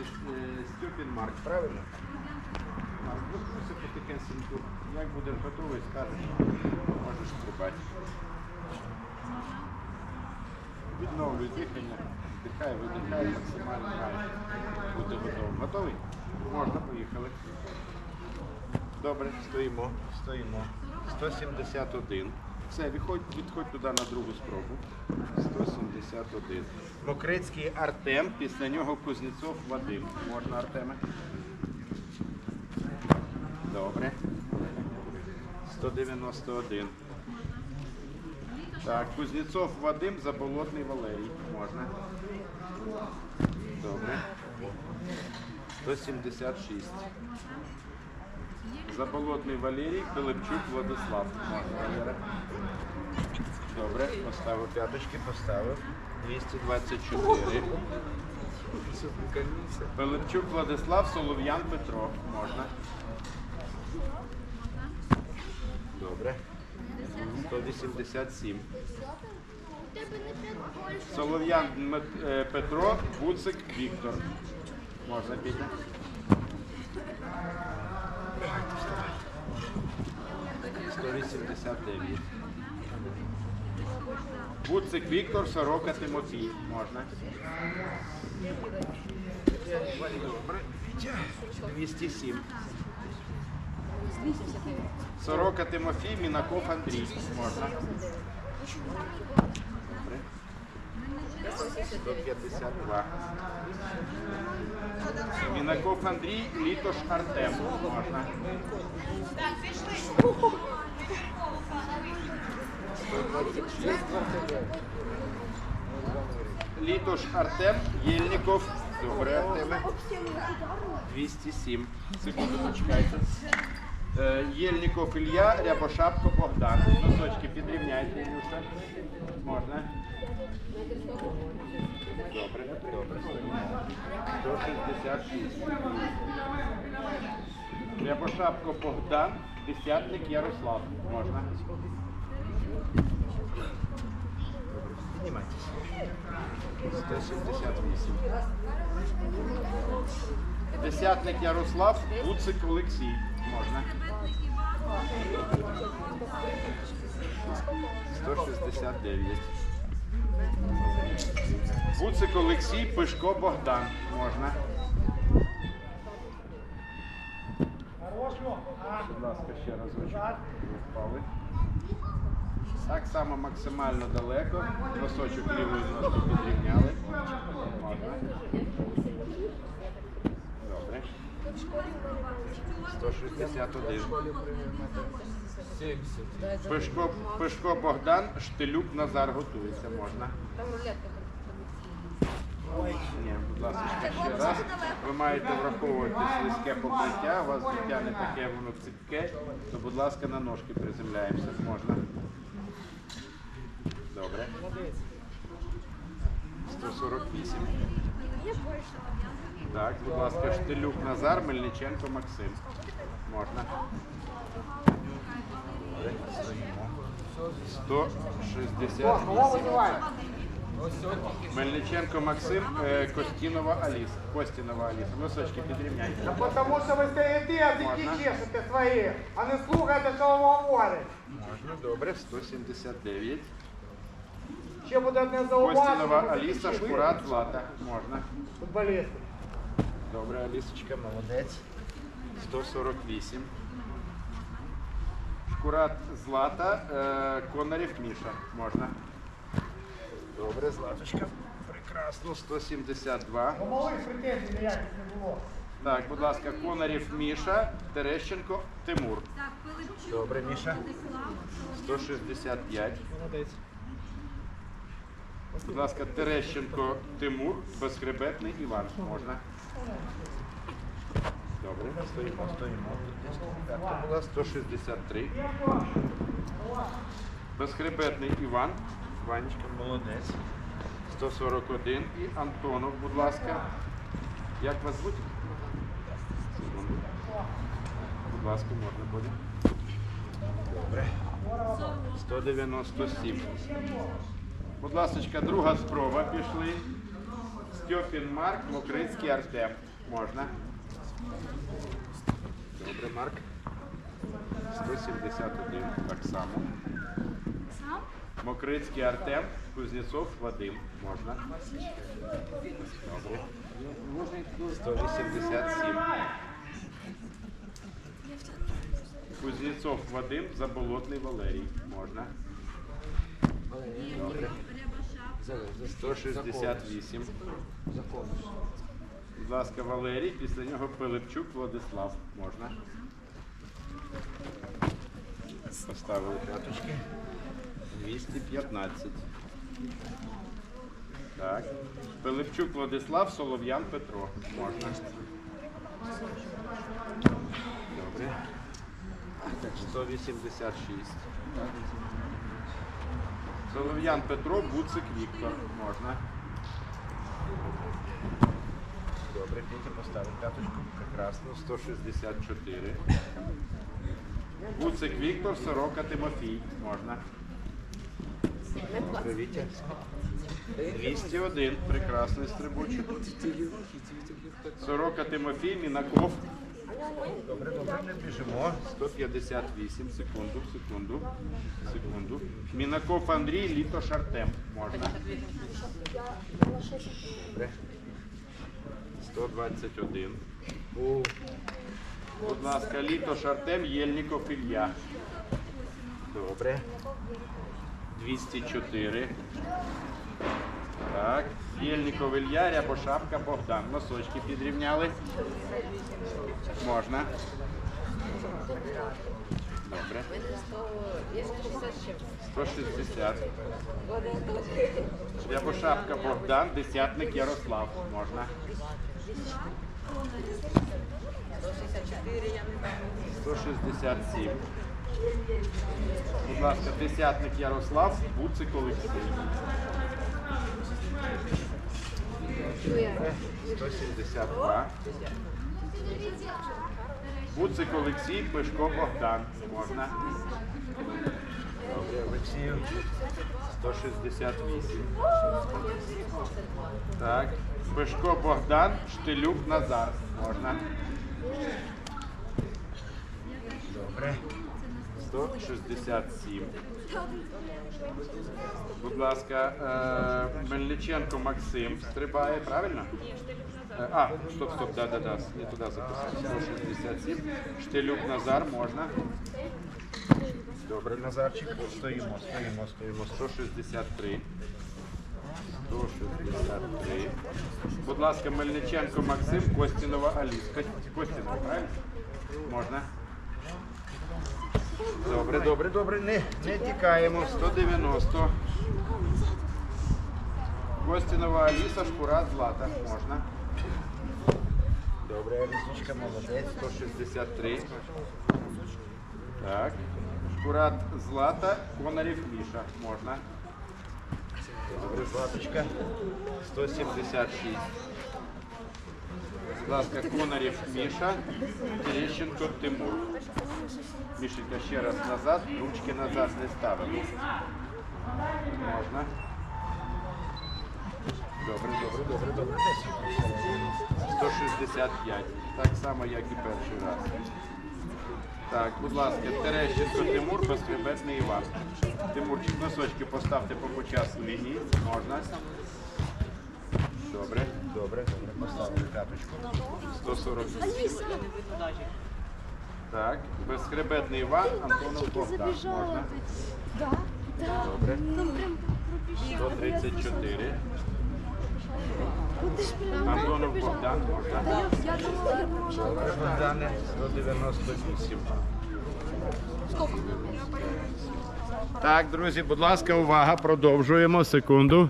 е, Стюпін Марк, правильно? Готуйся потихеньку. Як будеш готовий, скажеш, можеш стрибати. Відновлюй дихання, вдихай, видихай, максимально гай. Бути готовим. Готовий? Можна, поїхали. Добре, стоїмо, стоїмо. 171. Все, відходь, відходь туди на другу спробу. 171. Мокрицький Артем, після нього Кузнєцов Вадим. Можна, Артеме? Добре. 191. Так, Кузнєцов Вадим, Заболотний Валерій. Можна. Добре. 176. Заболотний Валерій, Пилипчук Владислав. Можна. Добре, поставив п'яточки, поставив. 224. Пилипчук Владислав, Солов'ян Петро. Можна. Добре. 187. Солов'ян Дмит- е, Петро, Буцик Віктор. Можна піти? 189. Буцик Віктор, Сорока Тимофій. Можна. Добре. 207. Сорока Тимофій, Мінаков Андрій. Можна. Добре. 152. Мінаков Андрій, Літош Артем. Можна. 126. Літош Артем, Єльніков. Добре, Артеме. 207. Секунду, почекайте. Е, Єльніков Ілля, Рябошапко Богдан. Носочки підрівняйте, Ілюша. Можна. Добре, добре. 166. Рябошапко Богдан, десятник Ярослав. Можна. Піднімайтеся. 168. Десятник Ярослав, Буцик Олексій. Можна. 169. Буцик Олексій, Пишко Богдан. Можна. Будь ласка, ще разочок. Впали. Так само максимально далеко. Носочок лівої ноги підрівняли. Добре. 161. Пишко, Пишко Богдан, Штилюк Назар готується. Можна. Ні, будь ласка, ще раз. Ви маєте враховувати слизьке покриття, у вас життя не таке, воно ціпке, то, будь ласка, на ножки приземляємося. Можна. Добре. 148. Так, будь ласка, Штилюк Назар, Мельниченко Максим. Можна. Добре, стоїмо. 168. Мельниченко Максим, е, Костінова Аліса. Костінова Аліса. Носочки підрівняйте. Потому что вы стоите, языки Можно? чешете свои, а не слухайте, що вам говорять. Можна, добре, 179. Ще буде одне Костінова зауваження. Аліса, Шкурат Злата. Можна. Футболісти. Добре, Алісочка, молодець. 148. Шкурат Злата, е, Конарів Міша. Можна. Добре, Златочка. Прекрасно. 172. По малих претензій ніяких не було. Так, будь ласка, Конарів Міша, Терещенко, Тимур. Добре, Міша. Владислав, 165. Молодець. Будь ласка, Терещенко, Тимур, безхребетний Іван. Можна? Добре, стоїмо, стоїмо. То була 163. Безхребетний Іван. Ванечка, молодець. 141. І Антонов, будь ласка. Як вас звуть? Будь ласка, можна буде. Добре. 197. Будь ласка, друга спроба пішли. Стьопін Марк, Мокрицький Артем. Можна? Добре, Марк. 171 так само. Сам? Мокрицький Артем, Кузнєцов Вадим. Можна? Добре. 187. Кузнєцов Вадим, Заболотний Валерій. Можна? Добре. Рябошап. 168. Будь ласка, Валерій, після нього Пилипчук Владислав. Можна? Поставили п'яточки. 215. Так. Пилипчук Владислав, Солов'ян Петро. Можна. Добре. 186. Солов'ян Петро, Буцик Віктор. Можна. Добре, Петя поставив п'яточку. Прекрасно. 164. Буцик Віктор, Сорока Тимофій. Можна. Добре, Вітя. 201. Прекрасний стрибочок. Сорока Тимофій, Мінаков. Добре, добре, не біжимо. 158. Секунду, секунду, секунду. Мінаков Андрій, Літош Артем. Можна. Добре. 121. Будь ласка, Літош Артем, Єльніков Ілля. Добре. 204. Так. Єльніков Ілля, Рябошапка, Богдан. Носочки підрівняли. Можна. Добре. 160. Рябошапка Богдан, десятник Ярослав. Можна. 167. Будь ласка, десятник Ярослав, Буцик Олексій. 172. Буцик Олексій, Пишко Богдан. Можна. Добре, Олексію. 168. Так. Пишко Богдан, Штилюк Назар. Можна. Добре. 167. Будь ласка, е, Мельниченко Максим стрибає, правильно? Е, А, стоп, стоп, да, да, да, не туди записав. 167. Штилюк Назар, можна? Добре, Назарчик. Стоїмо, стоїмо, стоїмо. 163. 163. Будь ласка, Мельниченко Максим, Костінова Аліс. Кост- Костінова, правильно? Можна? Добре, добре, добре. Не, не тікаємо. 190. Костінова Аліса, Шкура, Злата. Можна? Добре, Алісочка, молодець. 163. Так. Шкурат Злата, Конарів Міша. Можна? Добре, Златочка. 176. Будь ласка, Конарів Міша, Терещенко Тимур. Мішенька ще раз назад, ручки назад не ставимо. Можна. Добре, добре, добре, добре. 165. Так само, як і перший раз. Так, будь ласка, Терещенко Тимур, безхребетний Іван. Тимурчик, носочки поставте по почасу лінії. Можна. Добре, добре, добре. Поставте капочку. 140. Так, безхребетний Іван, Антонов Богдан. Можна. Добре. Там прям пробіжала. 134. Куди? Антонов Богдан. Добре, Богдане. 198. Так, друзі, будь ласка, увага, продовжуємо. Секунду.